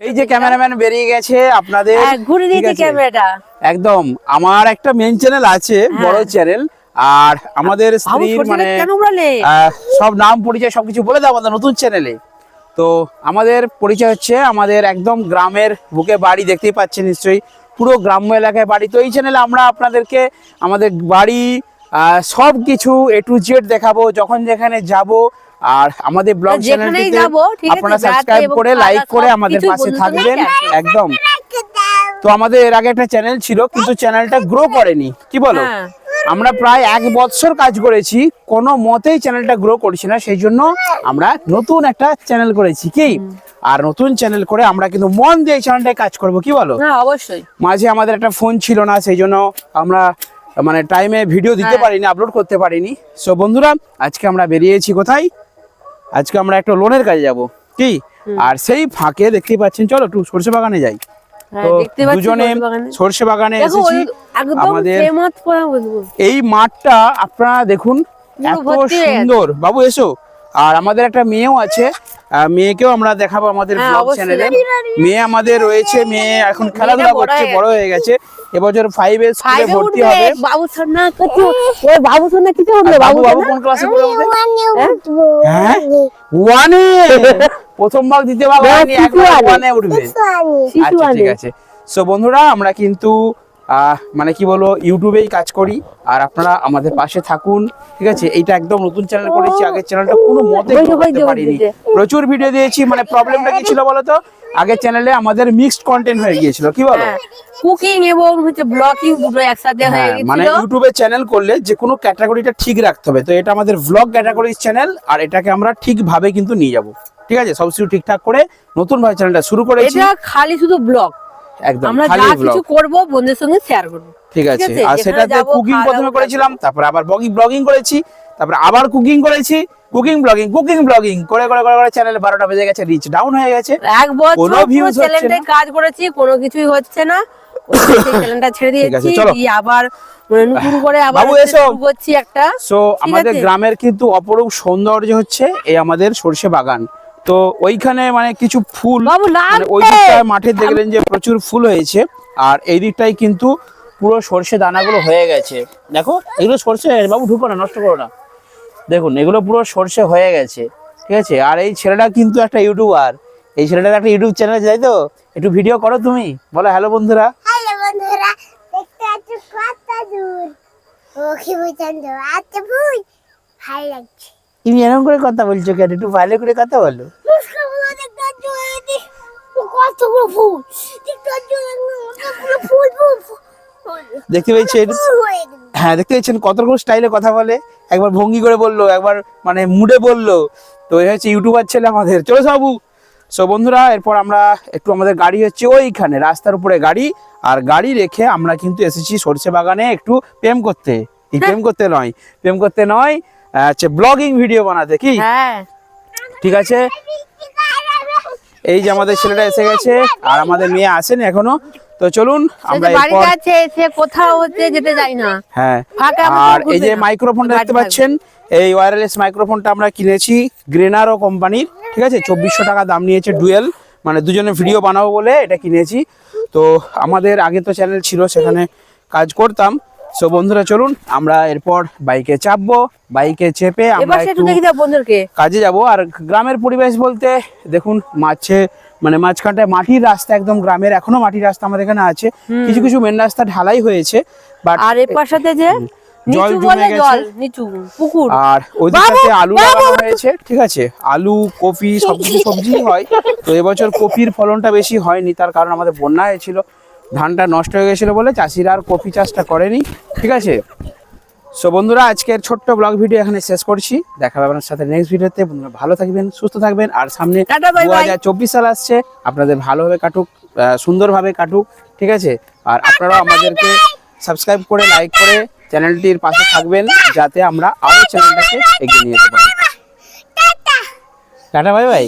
এই যে ক্যামেরাম্যান বেরিয়ে গেছে আপনাদের হ্যাঁ, ঘুরে দিয়েছি ক্যামেরাটা। একদম আমার একটা মেন চ্যানেল আছে বড় চ্যানেল আর আমাদের স্ত্রীর মানে সব নাম পরিচয় সবকিছু বলে দাও আমাদের নতুন চ্যানেলে তো আমাদের পরিচয় হচ্ছে আমাদের একদম গ্রামের বুকে বাড়ি দেখতেই পাচ্ছেন নিশ্চয়ই পুরো গ্রাম্য এলাকায় বাড়ি। তো এই চ্যানেলে আমরা আপনাদেরকে আমাদের বাড়ি সব কিছু এ টু জেড দেখাবো যখন যেখানে যাব আর আমাদের ব্লগ চ্যানেলটিতে আপনারা সাবস্ক্রাইব করে লাইক করে আমাদের পাশে থাকবেন একদম। তো আমাদের এর আগে একটা চ্যানেল ছিল কিন্তু চ্যানেলটা গ্রো করেনি। কি বলো? হ্যাঁ। আমরা প্রায় এক বছর কাজ করেছি কোনো মতেই চ্যানেলটা গ্রো করছি না সেই জন্য আমরা নতুন একটা চ্যানেল করেছি কি? আর নতুন চ্যানেল করে আমরা কিন্তু মন দিয়ে চ্যানেলটায় কাজ করব কি বলো? হ্যাঁ অবশ্যই। মাঝে আমাদের একটা ফোন ছিল না সেই জন্য আমরা মানে টাইমে ভিডিও দিতে হ্যাঁ। পারিনি আপলোড করতে পারিনি। সো বন্ধুরা আজকে আমরা বেরিয়েছি কোথায়? আজকে আমরা একটা লোনের কাজে যাব কি? আর সেই ফাঁকে দেখতে পাচ্ছেন চলো একটু সর্ষে বাগানে যাই। হ্যাঁ, তো দুজনে সর্ষে বাগানে। এসেছি। আমাদের এই মাঠটা আপনারা দেখুন এত। সুন্দর। বাবু এসো। আর আমাদের একটা মেয়েও আছে মেয়েকেও আমরা দেখাবো আমাদের হ্যাঁ, ব্লগ চ্যানেলে মেয়ে আমাদের রয়েছে মেয়ে এখন খেলাধুলা করছে বড় হয়ে গেছে। এবছর ফাইভ এর স্কুলে ভর্তি হবে। বাবু সামনে কিছু ওই বাবু সামনে কিছু আর হবে বাবু বাবু কোন ক্লাসে পড়ে হ্যাঁ? ওয়ানে প্রথম ভাগ দ্বিতীয় ভাগ হ্যাঁ। ওয়ানে উঠবে। আচ্ছা ঠিক আছে। সো বন্ধুরা আমরা কিন্তু মানে কি বলব ইউটিউবেই কাজ করি। আর আপনারা আমাদের পাশে থাকুন ঠিক আছে? এইটা একদম নতুন চ্যানেল করেছি আগের চ্যানেলটা কোনো মতে পারিনি। প্রচুর ভিডিও দিয়েছি মানে প্রবলেমটা কি ছিল বলতো আগের চ্যানেলে আমাদের মিক্সড কন্টেন্ট হয়ে গিয়েছিল কি বলো? কুকিং এবং হচ্ছে ব্লগিং দুটো একসাথে হয়ে হ্যাঁ মানে ইউটিউবে চ্যানেল করলে যে কোনো ক্যাটাগরিটা ঠিক রাখতে হবে। তো এটা আমাদের ভ্লগ ক্যাটাগরির চ্যানেল আর এটাকে আমরা ঠিকভাবে কিন্তু নিয়ে যাব। ঠিক আছে? সব কিছু ঠিকঠাক করে নতুন ভাবে চ্যানেলটা শুরু করেছি। এটা খালি শুধু ব্লগ একদম আমরা যা ভ্লগ কিছু করব বন্ধুদের সঙ্গে শেয়ার করব। ঠিক আছে আছে? আর সেটাতে কুকিং প্রথমে করেছিলাম তারপর আবার ব্লগিং ব্লগিং করেছি তারপর আবার কুকিং করেছি কুকিং ব্লগিং কুকিং ব্লগিং করে করে করে করে চ্যানেল বারোটা বেজে গেছে রিচ ডাউন হয়ে গেছে। এক বছর। কাজ করেছি কোনো কিছুই হচ্ছে না। চ্যানেলটা ছেড়ে দিয়েছি আবার মানে নতুন করে আবার শুরু করছি একটা। সো আমাদের গ্রামের কিন্তু অপরূপ সৌন্দর্য হচ্ছে এই আমাদের সর্ষে বাগান। তো ওইখানে মানে কিছু ফুল মানে ওই দিকটায় মাঠে দেখলেন যে প্রচুর ফুল হয়েছে। আর এই দিকটায় কিন্তু পুরো সর্ষে দানাগুলো হয়ে গেছে। দেখো এগুলো সর্ষে বাবু ঢুকো না নষ্ট করো না। দেখুন এগুলো পুরো সর্ষে হয়ে গেছে ঠিক আছে? আর এই ছেলেটা কিন্তু একটা ইউটিউবার। এই ছেলেটার একটা ইউটিউব চ্যানেল আছে তাই তো? একটু ভিডিও করো তুমি। বলো হ্যালো বন্ধুরা। বন্ধুরা দেখতে পাচ্ছ কত দূর? ওকে পর্যন্ত আচ্ছা ভালো লাগছে। তুমি এরকম করে কথা বলছো কেন? একটু ভালো করে কথা বলো। দেখতে পেয়েছেন? হয়ে দেখতে পাচ্ছেন কত রকম স্টাইলে কথা বলে। একবার ভঙ্গি করে বলল একবার মানে মুডে বলল। তো এই হচ্ছে ইউটিউবার ছেলে আমাদের। চলো বাবু সো বন্ধুরা এরপর আমরা একটু আমাদের গাড়ি হচ্ছে ওইখানে রাস্তার উপরে গাড়ি। আর গাড়ি রেখে আমরা কিন্তু এসেছি সরষে বাগানে একটু প্রেম করতে। এই প্রেম করতে নয়। প্রেম করতে নয় আহ, হচ্ছে ব্লগিং ভিডিও বানাতে কি? হ্যাঁ। ঠিক আছে? এই যে আমাদের ছেলেটা এসে গেছে আর আমাদের মেয়ে আসেনি এখনও। তো চলুন আমরা বাড়িতে আছে সে কোথাও হচ্ছে যেতে যাই না। হ্যাঁ। আর এই যে মাইক্রোফোনটা দেখতে পাচ্ছেন এই ওয়্যারলেস মাইক্রোফোনটা আমরা কিনেছি গ্রেনারো কোম্পানির ঠিক আছে? চব্বিশশো টাকা দাম নিয়েছে ডুয়েল মানে দুজনে ভিডিও বানাবো বলে এটা কিনেছি। তো আমাদের আগে তো চ্যানেল ছিল সেখানে কাজ করতাম। সো বন্ধুরা চলুন আমরা এরপর বাইকে চাপবো বাইকে চেপে আমরা একটু কাজে যাব। আর গ্রামের পরিবেশ বলতে দেখুন মাঝে মানে মাঝখানটায় মাটির রাস্তা একদম গ্রামের এখনও মাটির রাস্তা আমাদের এখানে আছে। কিছু কিছু মেন রাস্তা ঢালাই হয়েছে বাট আর এর পাশাতে যে জল জমে গেছে। জল নিচু পুকুর। আর আলু লাগানো হয়েছে ঠিক আছে? আলু কপি সবকিছু সবজি হয়। তো এবছর কপির ফলনটা বেশি হয়নি তার কারণ আমাদের বন্যা হয়েছিল ধানটা নষ্ট হয়ে গেছিল বলে চাষিরা আর কপি চাষটা করেনি ঠিক আছে? সো বন্ধুরা আজকের ছোট্ট ব্লগ ভিডিও এখানে শেষ করছি। দেখা হবে আপনার সাথে নেক্সট ভিডিওতে বন্ধুরা ভালো থাকবেন সুস্থ থাকবেন আর সামনে দু হাজার চব্বিশ সাল আসছে। আপনাদের ভালোভাবে কাটুক সুন্দরভাবে কাটুক ঠিক আছে? আর আপনারাও আমাদেরকে সাবস্ক্রাইব করে লাইক করে চ্যানেলটির পাশে থাকবেন যাতে আমরা আরও চ্যানেলটাকে এগিয়ে নিয়ে যেতে পারি। টাটা। বাই বাই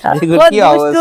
হ্যাঁ, কি অবস্থা।